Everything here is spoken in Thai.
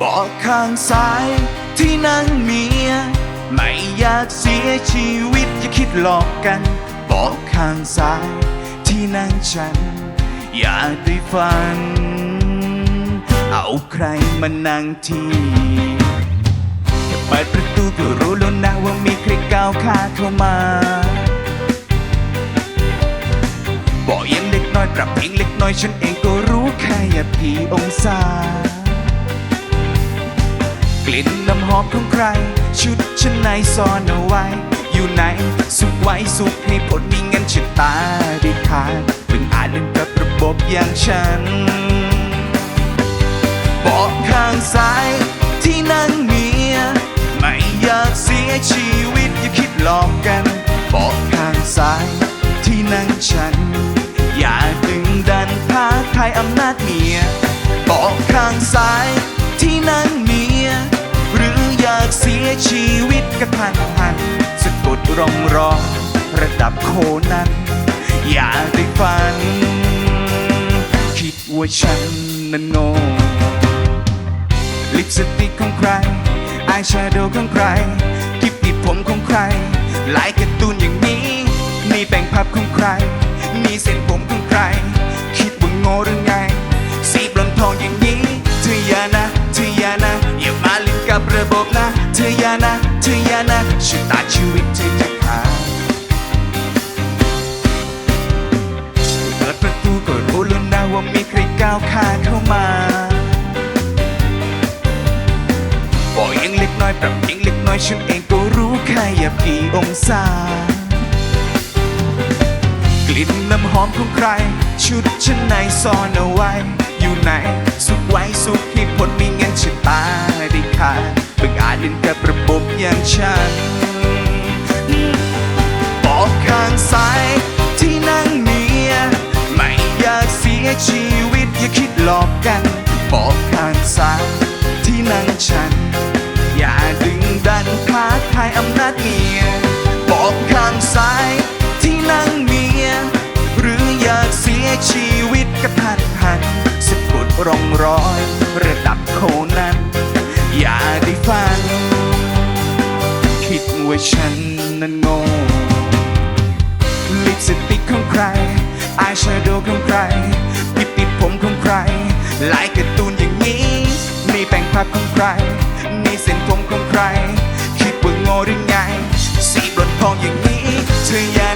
บอกข้างซ้ายที่นั่งเมีย ไม่อยากเสียชีวิตอย่าคิดหลอกกัน บอกข้างซ้ายที่นั่งฉัน อยากได้ฝัน เอาใครมานั่งที่แค่เปิดประตูก็รู้แล้วนะว่ามีใครก้าวขาเข้ามาบอกยังเล็กน้อยปรับเองเล็กน้อยฉันเองก็รู้แค่อย่าผีองศา กลิ่นน้ำหอมของใคร ชุดชั้นในซ่อนเอาไว้ อยู่ไหนสุกไว้สุกให้ผลมีเงินชะตาได้ขาดเพิ่งอาจเล่นกับระบบอย่างฉันบอกข้างซ้ายที่นั่งเมีย ไม่อยากเสียชีวิตอย่าคิดหลอกกัน บอกข้างซ้ายที่นั่งฉัน อย่าดึงดันท้าทายอำนาจเมีย บอกข้างซ้ายที่นั่ง ร่องรอยระดับโคนั้น อย่าได้ฝัน คิดว่าฉันนั้นโง่ลิปสติกของใคร อายแชโดว์ของใครกิบติดผมของใครลายการ์ตูนอย่างนี้ มีแบ่งพับของใคร มีเส้นผมของใคร คิดว่าโง่หรือไง สีบลอนทองอย่างนี้ เธออย่านะ เธออย่านะ อย่ามาเล่นกับระบบนะ เธออย่านะ เธออย่านะชะตาชีวิตเธอ ก้าวขาเข้ามาบอกยังเล็กน้อยปรับยังเล็กน้อยฉันเองก็รู้แค่ย่ากี่องศา กลิ่นน้ำหอมของใคร ชุดชั้นในซ่อนเอาไว้ อยู่ไหน สุขไว้สุขให้ผลมีเงินชะตาได้ขาดเพิ่งอาจเล่นกับระบบอย่างฉันบอกข้างซ้ายที่นั่งเมียไม่อยากเสียชีวิต อย่าคิดหลอกกัน บอกข้างซ้ายที่นั่งฉัน อย่าดึงดันท้าทายอำนาจเมีย บอกข้างซ้ายที่นั่งเมีย หรืออยากเสียชีวิตกระทันหันสะกดร่องรอย ระดับโคนั้น อย่าได้ฟัง คิดว่าฉันนั้นโง่ลิปสติกของใคร อายแชโดว์ของใคร ลายการ์ตูนอย่างนี้มีแปลงภาพของใครมีเส้นผมของใคร คิดว่าโง่หรือไง สีบลอนทองอย่างนี้ เธออย่านะเธออย่านะอย่ามาเล่นกับระบบนะเธออย่านะเธออย่านะชะตา